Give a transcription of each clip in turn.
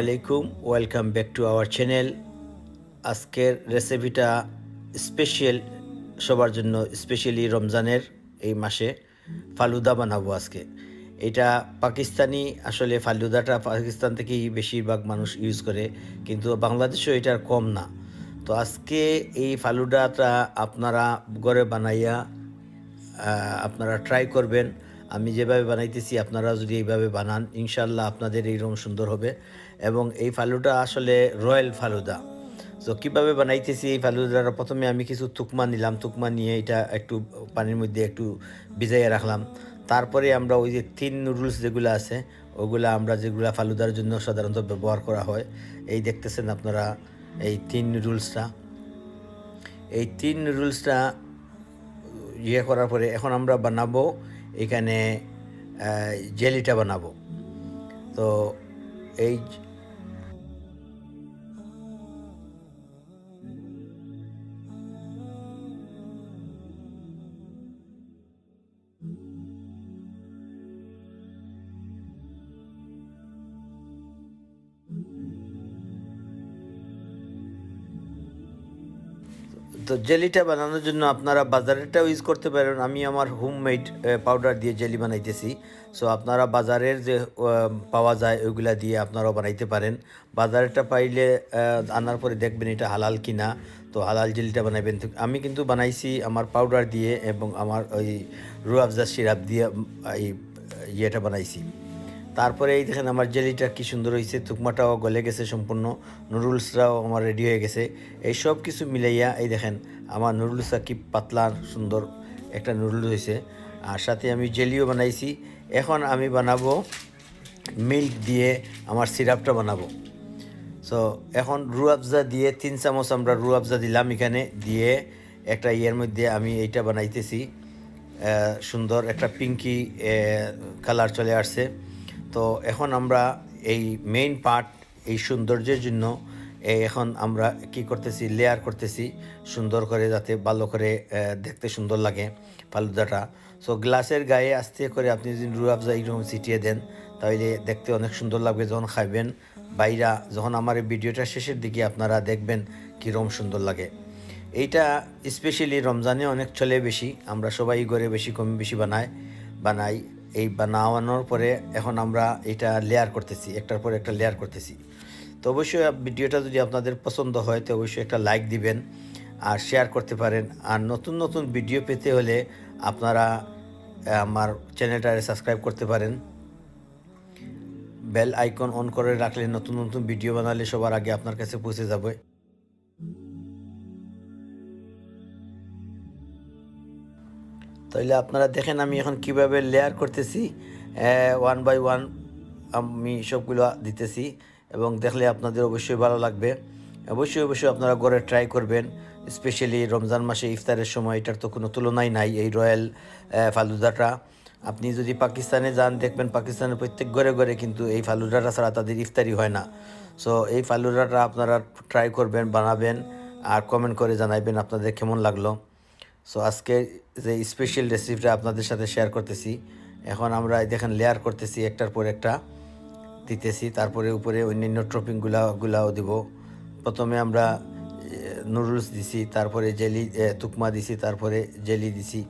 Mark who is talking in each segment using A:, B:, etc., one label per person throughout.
A: আলাইকুম welcome back to our channel আজকের রেসিপিটা স্পেশাল সবার জন্য স্পেশালি রমজানের এই মাসে ফালুদা বানাবো আজকে। এটা পাকিস্তানি, আসলে ফালুদাটা পাকিস্তান থেকেই বেশিরভাগ মানুষ ইউজ করে, কিন্তু বাংলাদেশেও এটার কম না। তো আজকে এই ফালুদাটা আপনারা ঘরে বানাইয়া আপনারা ট্রাই করবেন। আমি যেভাবে বানাইতেছি আপনারা যদি এইভাবে বানান ইনশাল্লাহ আপনাদের এইরকম সুন্দর হবে। এবং এই ফালুদা আসলে রয়্যাল ফালুদা। তো কীভাবে বানাইতেছি এই ফালুদাটা প্রথমে আমি কিছু তুকমা নিলাম, তুকমা নিয়ে এটা একটু পানির মধ্যে একটু ভিজাইয়ে রাখলাম। তারপরে আমরা ওই যে তিন নুডলস যেগুলো আছে, ওগুলো আমরা যেগুলো ফালুদার জন্য সাধারণত ব্যবহার করা হয়, এই দেখতেছেন আপনারা এই তিন নুডলসটা। এই তিন নুডলসটা ইয়ে করার পরে এখন আমরা বানাবো এখানে জেলিটা বানাবো। তো এই তো জেলিটা বানানোর জন্য আপনারা বাজারেরটাও ইউজ করতে পারেন। আমি আমার হোমমেড পাউডার দিয়ে জেলি বানাইতেছি। সো আপনারা বাজারের যে পাওয়া যায়, ওইগুলা দিয়ে আপনারাও বানাইতে পারেন। বাজারেরটা পাইলে আনার পরে দেখবেন এটা হালাল কিনা। তো হালাল জেলিটা বানাইবেন আমি কিন্তু বানাইছি আমার পাউডার দিয়ে এবং আমার ওই রুয়াবজা সিরাপ দিয়ে এই, ইয়েটা বানাইছি। তারপরে এই দেখেন আমার জেলিটা কি সুন্দর হয়েছে তুকমাটাও গলে গেছে সম্পূর্ণ নুডলসটাও আমার রেডি হয়ে গেছে। এই সব কিছু মিলাইয়া, এই দেখেন, আমার নুডলসটা কি পাতলা, সুন্দর একটা নুডলস হয়েছে আর সাথে আমি জেলিও বানাইছি। এখন আমি বানাবো মিল্ক দিয়ে আমার সিরাপটা বানাবো। সো এখন রু আফজা দিয়ে তিন চামচ আমরা রু আফজা দিলাম এখানে দিয়ে একটা ইয়ের মধ্যে আমি এইটা বানাইতেছি। সুন্দর একটা পিঙ্কি কালার চলে আসছে। তো এখন আমরা এই মেইন পার্ট এই সৌন্দর্যের জন্য এখন আমরা কি করতেছি লেয়ার করতেছি, সুন্দর করে যাতে ভালো করে দেখতে সুন্দর লাগে ফালুদাটা। সো গ্লাসের গায়ে আস্তে করে আপনি যদি রু আফজা এইরকম ছিটিয়ে দেন, তাহলে দেখতে অনেক সুন্দর লাগবে যখন খাইবেন। বাইরা, যখন আমার এই ভিডিওটা শেষের দিকে আপনারা দেখবেন কীরকম সুন্দর লাগে। এইটা স্পেশালি রমজানে অনেক চলে বেশি, আমরা সবাই ঘরে বেশি কম বেশি বানাই বানাই। এই বানানোর পরে এখন আমরা এটা লেয়ার করতেছি, একটার পর একটা লেয়ার করতেছি। তো অবশ্যই ভিডিওটা যদি আপনাদের পছন্দ হয়, তো অবশ্যই একটা লাইক দিবেন, আর শেয়ার করতে পারেন। আর নতুন নতুন ভিডিও পেতে হলে আপনারা আমার চ্যানেলটা সাবস্ক্রাইব করতে পারেন। বেল আইকন অন করে রাখলে নতুন নতুন ভিডিও বানালে সবার আগে আপনার কাছে পৌঁছে যাবে। তাইলে আপনারা দেখেন আমি এখন কীভাবে লেয়ার করতেছি ওয়ান বাই ওয়ান আমি সবগুলো দিতেছি এবং দেখলে আপনাদের অবশ্যই ভালো লাগবে। অবশ্যই অবশ্যই আপনারা ঘরে ট্রাই করবেন স্পেশালি রমজান মাসে ইফতারের সময়, এটার তো কোনো তুলনাই নাই এই রয়্যাল ফালুদাটা। আপনি যদি পাকিস্তানে যান, দেখবেন পাকিস্তানের প্রত্যেক ঘরে ঘরে কিন্তু এই ফালুদাটা ছাড়া তাদের ইফতারি হয় না। সো এই ফালুদাটা আপনারা ট্রাই করবেন, বানাবেন, আর কমেন্ট করে জানাবেন আপনাদের কেমন লাগল। সো আজকে যে স্পেশাল রেসিপিটা আপনাদের সাথে শেয়ার করতেছি, এখন আমরা দেখেন লেয়ার করতেছি, একটার পর একটা দিতেছি, তারপরে উপরে অন্যান্য ট্রপিংগুলা গুলাও দিব। প্রথমে আমরা নুডলস দিছি, তারপরে জেলি তুকমা দিছি, তারপরে জেলি দিছি।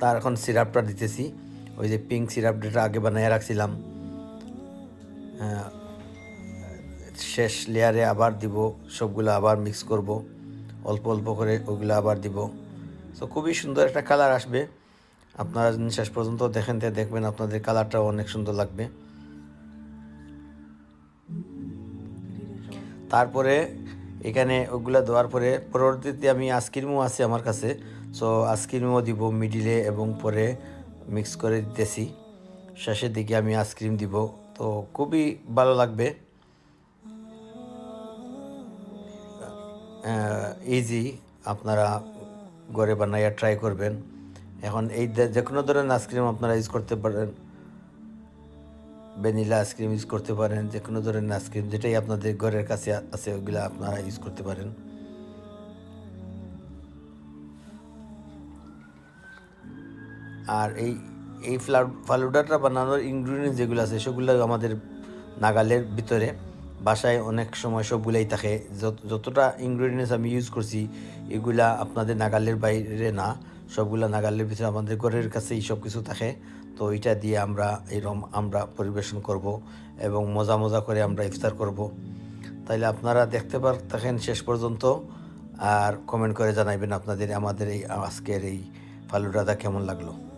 A: তার এখন সিরাপটা দিতেছি, ওই যে পিঙ্ক সিরাপ যেটা আগে বানিয়ে রাখছিলাম। শেষ লেয়ারে আবার দিব, সবগুলো আবার মিক্স করব। অল্প অল্প করে ওগুলো আবার দিব। সো খুবই সুন্দর একটা কালার আসবে। আপনারা শেষ পর্যন্ত দেখেন, তো দেখবেন আপনাদের কালারটাও অনেক সুন্দর লাগবে। তারপরে এখানে ওগুলো দেওয়ার পরে, পরবর্তীতে আমি আইসক্রিমও আছে আমার কাছে। সো আইসক্রিমও দিব মিডিলে এবং পরে মিক্স করে দিতেছি। শেষের দিকে আমি আইসক্রিম দিব। তো, খুবই ভালো লাগবে। ইজি আপনারা ঘরে বানাইয়া ট্রাই করবেন। এখন এই যে- কোনো ধরনের আইসক্রিম আপনারা ইউজ করতে পারেন। ভ্যানিলা আইসক্রিম ইউজ করতে পারেন, যে কোনো ধরনের আইসক্রিম যেটাই আপনাদের ঘরের কাছে আছে, ওগুলো আপনারা ইউজ করতে পারেন। আর এই এই ফ্লা- ফালুদাটা বানানোর ইনগ্রিডিয়েন্টস যেগুলো আছে, সেগুলো আমাদের নাগালের ভিতরে। বাসায় অনেক সময় সবগুলাই থাকে। যত- যতটা ইনগ্রিডিয়েন্টস আমি ইউজ করছি, এগুলা আপনাদের নাগালের বাইরে না। সবগুলা নাগালের ভিতরে আমাদের ঘরের কাছেই সব কিছু থাকে। তো এটা দিয়ে আমরা এরকম আমরা পরিবেশন করব এবং মজা মজা করে আমরা ইফতার করব। তাইলে আপনারা দেখতে পার, থাকেন শেষ পর্যন্ত। আর কমেন্ট করে জানাইবেন আপনাদের আমাদের এই আজকের এই ফালুদাটা কেমন লাগল।